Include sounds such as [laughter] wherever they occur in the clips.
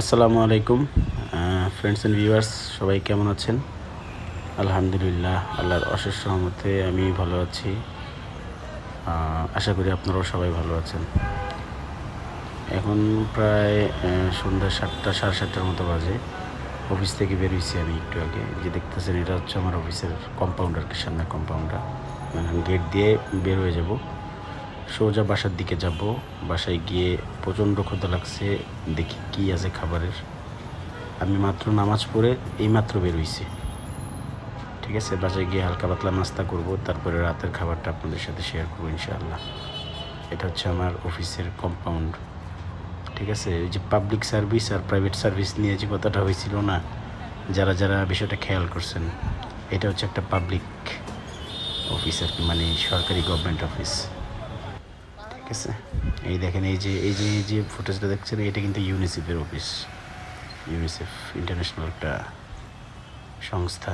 আসসালামু আলাইকুম friends and viewers সবাই কেমন আছেন? আলহামদুলিল্লাহ, আল্লাহর অশেষ সহমতে আমি ভালো আছি। আশা করি আপনারাও সবাই ভালো আছেন। এখন প্রায় সন্ধ্যা সাতটা, সাড়ে সাতটার মতো বাজে। অফিস থেকে বেরিয়েছি আমি একটু আগে। যে দেখতেছেন, এটা হচ্ছে আমার অফিসের কম্পাউন্ডার কি সামনে কম্পাউন্ডার গেট দিয়ে বের হয়ে যাব। সোজা বাসার দিকে যাব। বাসায় গিয়ে প্রচণ্ড ক্ষুধা লাগছে, দেখি কি আছে খাবারের। আমি মাত্র নামাজ পড়ে এইমাত্র বের হইছি। ঠিক আছে, বাসায় গিয়ে হালকা পাতলা নাস্তা করব, তারপরে রাতের খাবারটা আপনাদের সাথে শেয়ার করব ইনশাআল্লাহ। এটা হচ্ছে আমার অফিসের কম্পাউন্ড ঠিক আছে ওই যে পাবলিক সার্ভিস আর প্রাইভেট সার্ভিস নিয়ে যে কথাটা হয়েছিল না, যারা যারা বিষয়টা খেয়াল করছেন, এটা হচ্ছে একটা পাবলিক অফিস আর কি মানে সরকারি গভর্নমেন্ট অফিস ঠিক আছে এই দেখেন, এই যে এই যে এই যে ফুটেজটা দেখছেন, এটা কিন্তু ইউনিসেফের অফিস ইউনিসেফ ইন্টারন্যাশনাল একটা সংস্থা।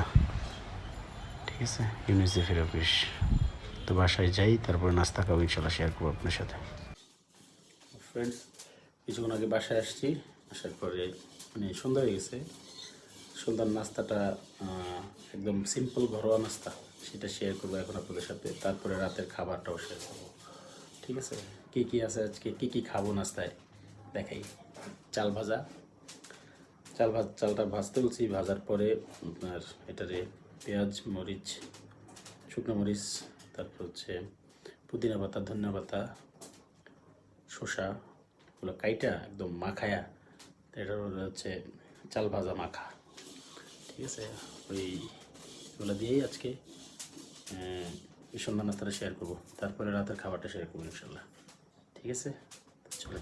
ঠিক আছে? ইউনিসেফের অফিস তো বাসায় যাই, তারপরে নাস্তা খাব ইনশাল্লাহ শেয়ার করব আপনার সাথে। ফ্রেন্ডস কিছুক্ষণ আগে বাসায় আসছি। আসার পরে মানে সন্ধ্যা হয়ে গেছে। সন্ধ্যার নাস্তাটা একদম সিম্পল ঘরোয়া নাস্তা। সেটা শেয়ার করব এখন আপনাদের সাথে। তারপরে রাতের খাবারটাও শেয়ার করব। ঠিক আছে? কী কী আছে আজকে? কী কী খাব নাস্তায়? দেখাই। চাল ভাজা। চাল ভাজ, চালটা ভাজতে বলছি, ভাজার পরে আপনার এটারে পেঁয়াজ, মরিচ, শুকনো মরিচ, তারপর হচ্ছে পুদিনা পাতা, ধনিয়া পাতা, শসা ওগুলো কাইটা একদম মাখায়া এটা হচ্ছে চাল ভাজা মাখা। ঠিক আছে? ওই ওগুলো দিয়েই আজকে এই সন্ধ্যা নাস্তাটা শেয়ার করব। তারপরে রাতের খাবারটা শেয়ার করব ইনশাল্লাহ। ঠিক আছে? চলো।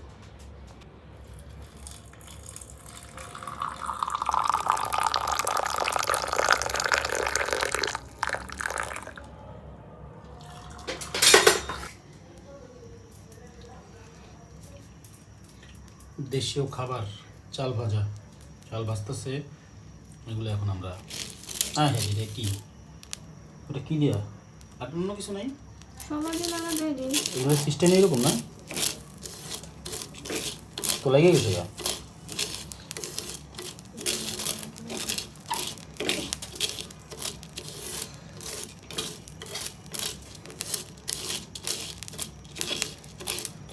দেশীয় খাবার, চাল ভাজা। চাল ভাজতেছে, এগুলো এখন আমরা হ্যাঁ হ্যাঁ এটা কি? ওটা কি দেওয়া আর অন্য কিছু নাই? সমাজে লাগা দিয়ে দিন। এগুলো সিস্টেম এরকম না? তো লেগে গেছে গা।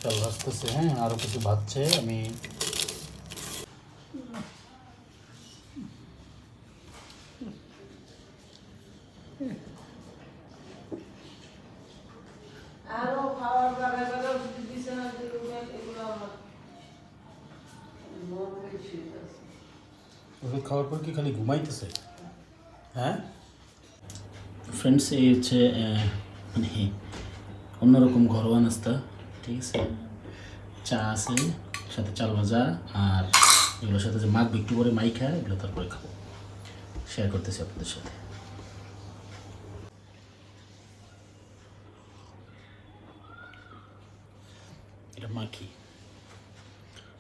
চাল ভাজতেছে হ্যাঁ আরও কিছু ভাজছে আমি আরও খাওয়ার জায়গায় দিছে না যেগুলো এগুলো আমার মন বেশি আছে ওষুধ খাওয়ার পর কি খালি ঘুমাইতেছে? হ্যাঁ? ফ্রেন্ডস এই হচ্ছে মানে অন্যরকম ঘরোয়া নাস্তা, ঠিক আছে? চা আছে, সাথে চাল ভাজা, আর এগুলোর সাথে যে মাখ বিক্রি করে মাই খায় এগুলো তারপরে খাব। শেয়ার করতেছি আপনাদের সাথে। এটা মাখি।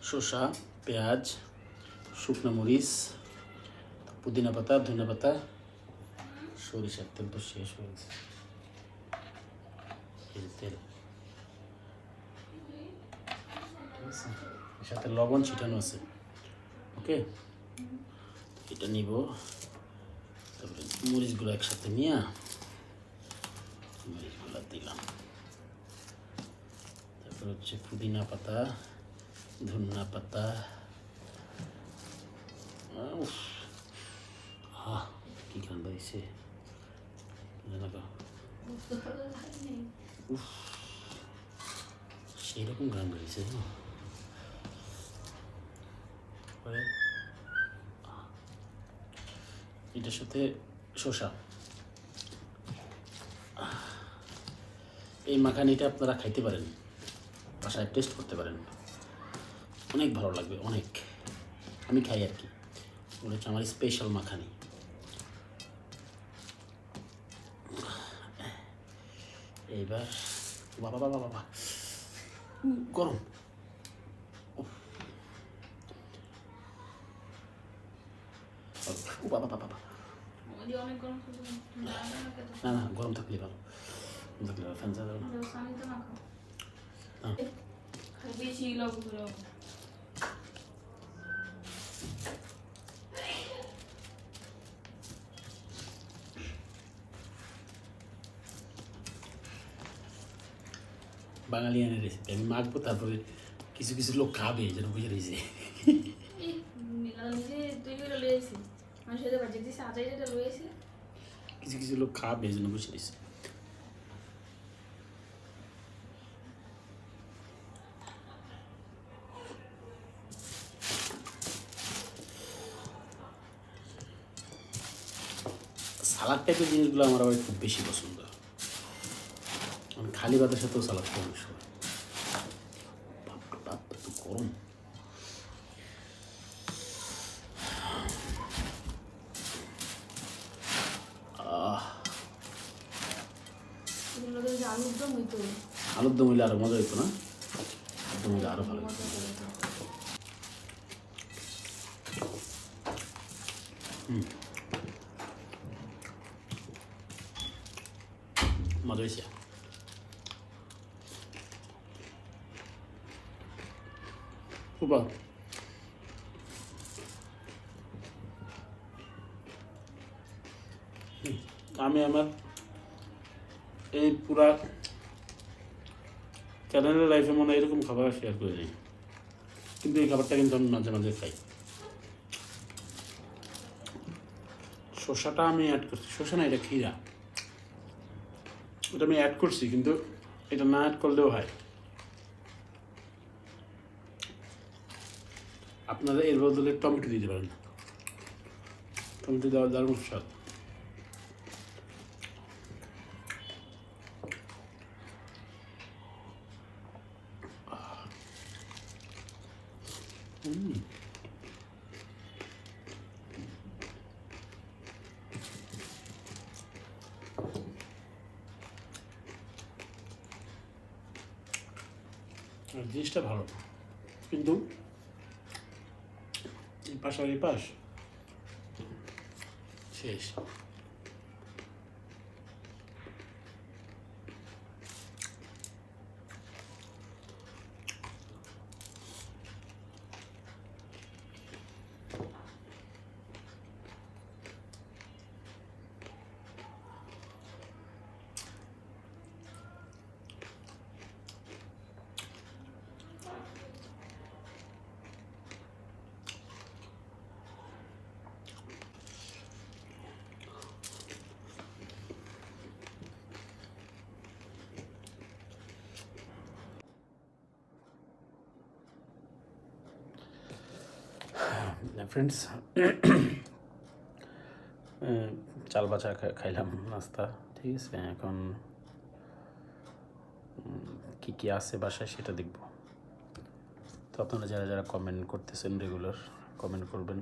শসা, পেঁয়াজ, শুকনো মরিচ পুদিনা পাতা ধনে পাতা সরিষার তেল তো শেষ হয়ে গেছে। তেল। সাথে লবণ ছিটানো আছে। ওকে? এটা নিব। তারপরে মরিচগুলো একসাথে নিয়ে মরিচগুলো দিলাম। তারপর হচ্ছে পুদিনা পাতা ধনিয়া পাতা। উফ, আহ কি গান গাইছে সেরকম গান গাইছে আহ, এটার সাথে শসা এই মাখানিটা আপনারা খাইতে পারেন বাসায় টেস্ট করতে পারেন অনেক ভালো লাগবে অনেক আমি খাই আর কি ওটা আমার স্পেশাল মাখানি এইবার বাবা বাবা বাবা গরম ও বাবা বাবা না না গরম থাকলে ভালো। থাকলে ফ্যান চালাও না। হ্যাঁ। বেশি লবণ বাঙালিয়ানের রেসিপি আমি মাখবো তারপরে কিছু কিছু লোক খাবে যেন বুঝে রয়েছে। কিছু কিছু লোক খাবে যেন বুঝে রয়েছে। সালাদ টাইপের জিনিসগুলো আমার আবার খুব বেশি পছন্দ। খালি ভাতের সাথেও সালাদ খাই অনেক সময়। গরম। আলুর দম হইতো হইলে আরও মজা হইতো না? আলুর দম হইলে আরও ভালো হতো। মজা করে তো। মজা হয়েছে সুপার আমি আমার এই পুরা চ্যানেলের লাইফে মনে হয় এরকম খাবার শেয়ার করে নিই কিন্তু এই খাবারটা কিন্তু আমি মাঝে মাঝে খাই। শসাটা আমি অ্যাড করছি। শসা না, এটা ক্ষীরা। এটা আমি অ্যাড করছি, কিন্তু এটা না অ্যাড করলেও হয়। আপনারা এর বদলে টমেটো দিতে পারেন। টমেটো দেওয়ার দারুণ স্বাদ। জিনিসটা ভালো। কিন্তু এই পাশ। শেষ। ফ্রেন্ডস [coughs] চাল বাচা খাইলাম, নাস্তা, ঠিক আছে? এখন কি কি আছে বাসায় সেটা দেখব। তো আপনারা যারা যারা কমেন্ট করতেছেন রেগুলার কমেন্ট করবেন।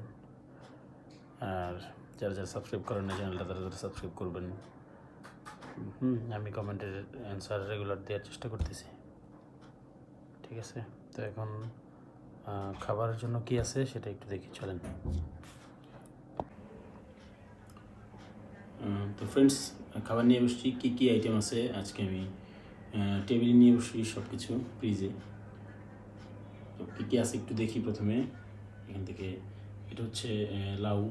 আর যারা যারা সাবস্ক্রাইব করেন না চ্যানেলটা তারা তারা সাবস্ক্রাইব করবেন। হুম, আমি কমেন্টের অ্যান্সার রেগুলার দেওয়ার চেষ্টা করতেছি। ঠিক আছে? তো এখন খাবারের জন্য কি আছে সেটা একটু দেখি চলেন। তো ফ্রেন্ডস খাবার নিয়ে বসছি, কী কী আইটেম আছে? আজকে আমি টেবিলে নিয়ে বসছি সব কিছু ফ্রিজে তো কী কী আছে একটু দেখি প্রথমে। এখান থেকে এটা হচ্ছে লাউ,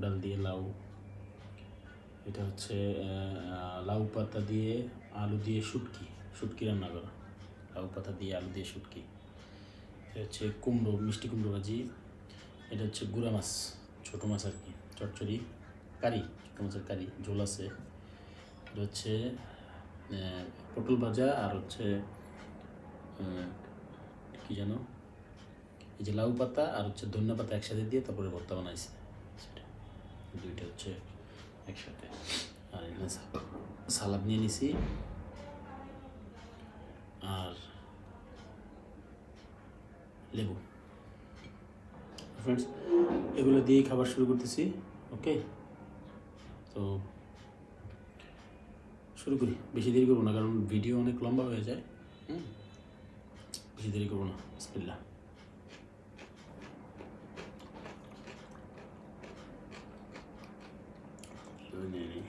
ডাল দিয়ে লাউ। এটা হচ্ছে লাউ পাতা দিয়ে আলু দিয়ে শুটকি শুটকি রান্না করা। লাউ পাতা দিয়ে আলু দিয়ে শুটকি। হচ্ছে কুমড়ো, মিষ্টি কুমড়ো ভাজি। এটা হচ্ছে গুড়া মাছ, ছোটো মাছ আর কি চটচড়ি কারি, ছোটো মাছের কারি, ঝোল আছে। এটা হচ্ছে পটল ভাজা আর হচ্ছে কি যেন, এই যে লাউ পাতা আর হচ্ছে ধনিয়া পাতা একসাথে দিয়ে তারপরে ভর্তা বানাইছে। সেটা, দুইটা হচ্ছে একসাথে। আর এখানে সালাদ নিয়ে নিছি। আর লেবু। ফ্রেন্ডস এগুলো দিয়েই খাবার শুরু করতেছি ওকে তো শুরু করি। বেশি দেরি করব না কারণ ভিডিও অনেক লম্বা হয়ে যায়। হুম। বেশি দেরি করব না নিয়ে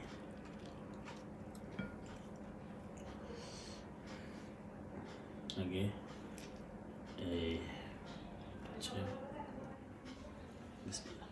আগে এই হচ্ছে বিসমিল্লাহ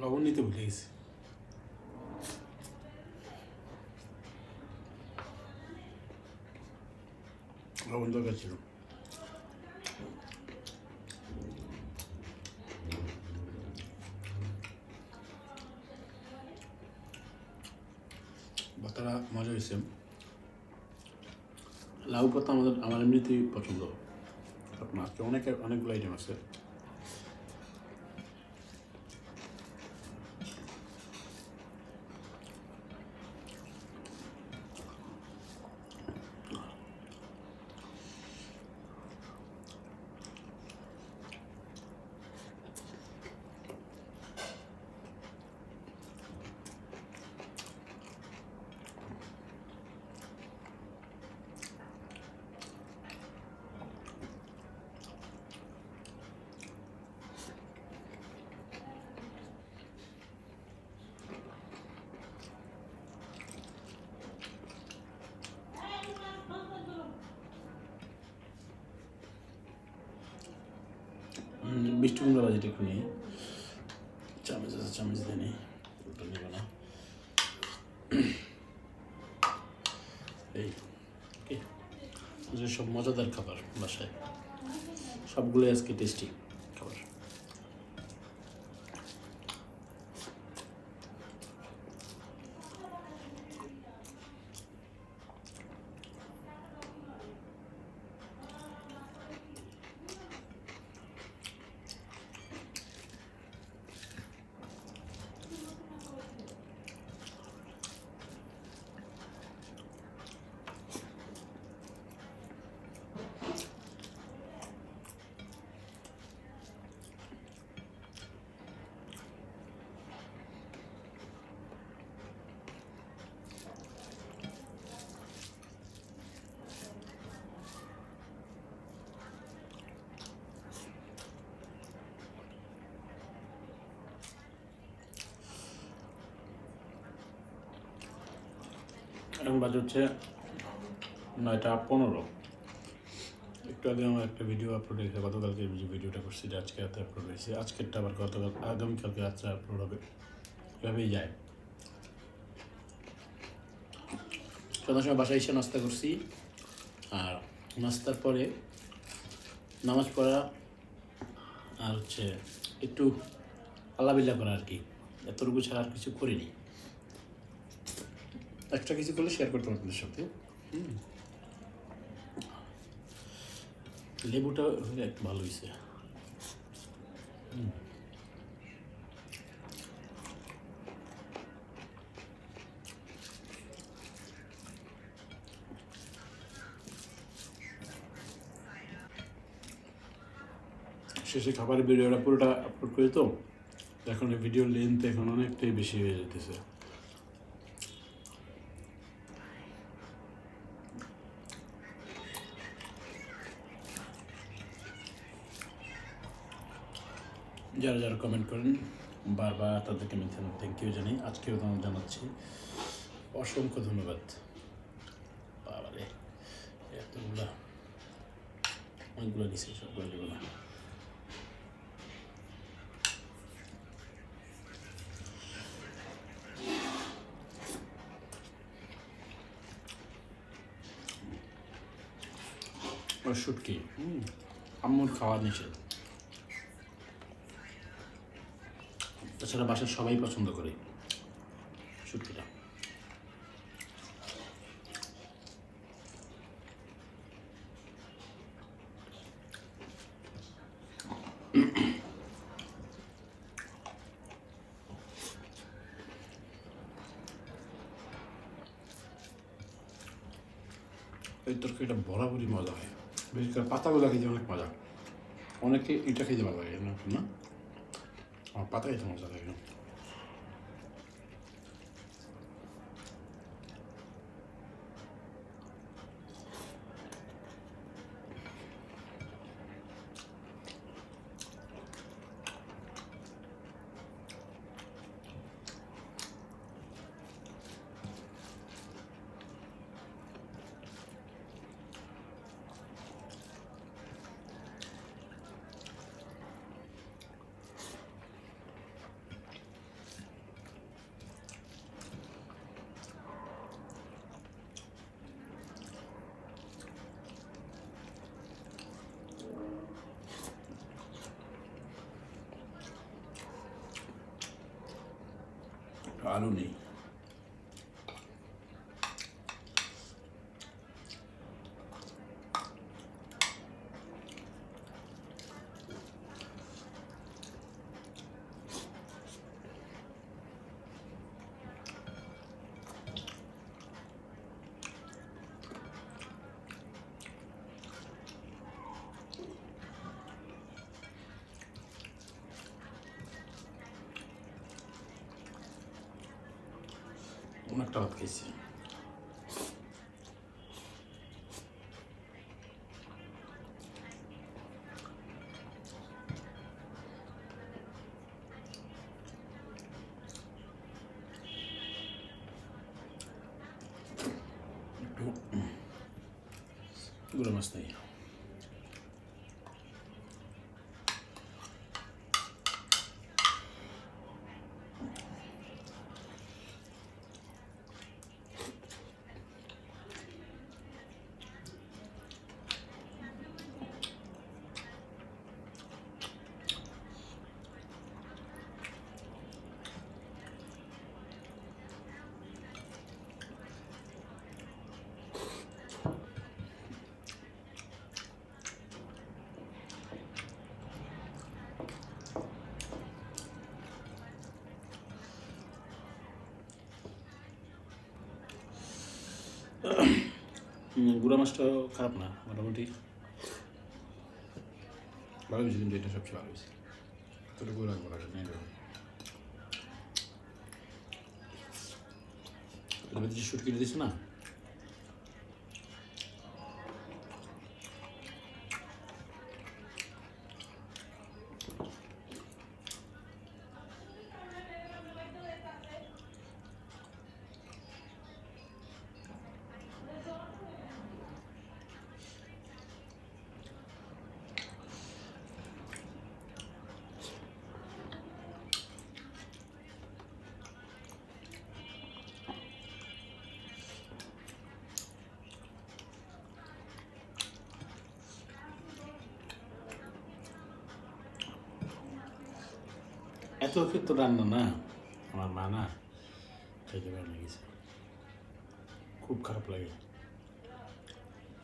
লবণ নিতে ভুলে গেছি লবণ দরকার ছিল বাতারা মজা হয়েছে। লাউ পাতা আমাদের আমার এমনিতেই পছন্দ। আপনার আজকে অনেক অনেকগুলো আইটেম আছে। মিষ্টি কুমড়া ভাজিটা একটু নিই চামচ আছে, চামচ দিয়ে নিই ওটা নেব না। এই সব মজাদার খাবার বাসায়। সবগুলোই আজকে টেস্টি খাবার এখন বাজে হচ্ছে নয়টা পনেরো। একটু আগে আমার একটা ভিডিও আপলোড হয়েছে, গতকালকে ভিডিওটা করছি যে আজকে রাতে আপলোড হয়েছে। আজকেরটা আবার গতকাল আগামীকালকে রাত্রে আপলোড হবে। এভাবেই যায়। সন্ধ্যার সময় বাসায় এসে নাস্তা করছি, আর নাস্তার পরে নামাজ পড়া, আর হচ্ছে একটু আল্লাবিল্লা করা আর কি। এতটুকু ছাড়া আর কিছু করিনি। এক্সট্রা কিছু করলে শেয়ার করতাম আপনাদের সাথে। লেবুটা একটু ভালো হয়েছে শেষে খাবারের ভিডিওটা পুরোটা আপলোড করি তো? এখন এই ভিডিওর লেন্থ এখন অনেকটাই বেশি হয়ে যেতেছে যারা যারা কমেন্ট করেন, বারবার তাদেরকে আমি থ্যাংক ইউ জানাই। আজকেও তোমার জানাচ্ছি অসংখ্য ধন্যবাদ। বাবারে, এতগুলা, অনেকগুলো নিচে সবগুলো না। শুটকি আম্মুর খাওয়া নিষেধ। তাছাড়া বাসার সবাই পছন্দ করে। শুটকিটা এই তরকারিটা বরাবরই মজা হয়। বিশেষ করে পাতাগুলো খেতে অনেক মজা। অনেকে এটা খেতে ভালো লাগে না? না আমার পাতা খেতে মজা লাগে আলু অনেকটা ভাত খেয়েছি একটু গুঁড়ো মাছ গুঁড়া মাছটাও খারাপ না, মোটামুটি। ভালো হয়েছে কিন্তু এটা সবচেয়ে ভালো হয়েছে। না নিয়ে যাব। এবার যে শুট কিনে দিস না এত তো রান্না না। আমার মা না খেতে পারে না গেছে খুব খারাপ লাগে।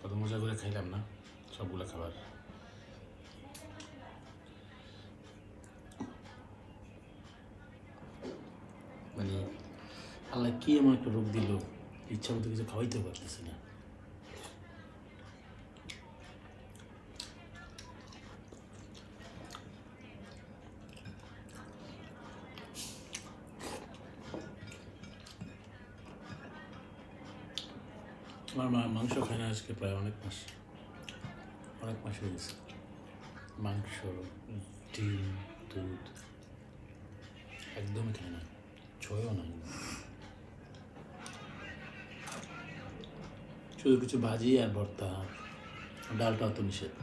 কত মজা করে খাইলাম না, সবগুলো খাবার। মানে আল্লাহ কি এমন একটা রোগ দিল, ইচ্ছা মতো কিছু খাওয়াইতেও পারতেছি না। আজকে প্রায় অনেক মাস অনেক মাস হয়ে গেছে। মাংস, ডিম, দুধ, একদমই খায় না, ছয়ও না। শুধু কিছু ভাজি আর ভর্তা, ডালটাও তো নিষেধ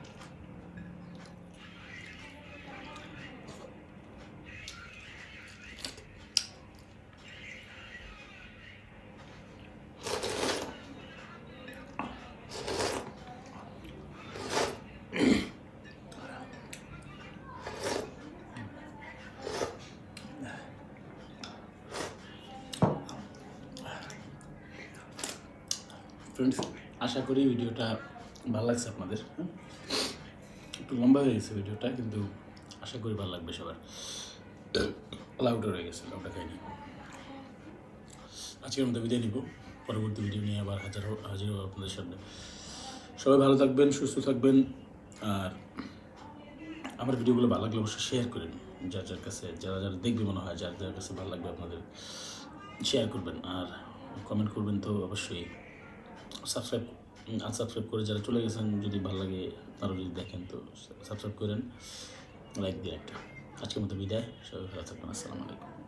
ফ্রেন্ডস আশা করি ভিডিওটা ভালো লাগছে আপনাদের হ্যাঁ? একটু লম্বা হয়ে গেছে ভিডিওটা, কিন্তু আশা করি ভালো লাগবে সবার। লাউটা রয়ে গেছে লাউটা খাইনি। আজকের মতো বিদায় নিব। পরবর্তী ভিডিও নিয়ে আবার হাজার হাজির হব আপনাদের সামনে। সবাই ভালো থাকবেন, সুস্থ থাকবেন, আর আমার ভিডিওগুলো ভালো লাগলে অবশ্যই শেয়ার করেন। যার যার কাছে যারা যারা দেখবে মনে হয় যার যার কাছে ভালো লাগবে আপনাদের শেয়ার করবেন। আর কমেন্ট করবেন তো অবশ্যই। সাবস্ক্রাইব আনসাবস্ক্রাইব করে যারা চলে গেছেন, যদি ভালো লাগে আরও যদি দেখেন, তো সাবস্ক্রাইব করেন লাইক দিয়ে একটা। আজকের মতো বিদায়, সবাই ভালো থাকবেন, আসসালামু আলাইকুম।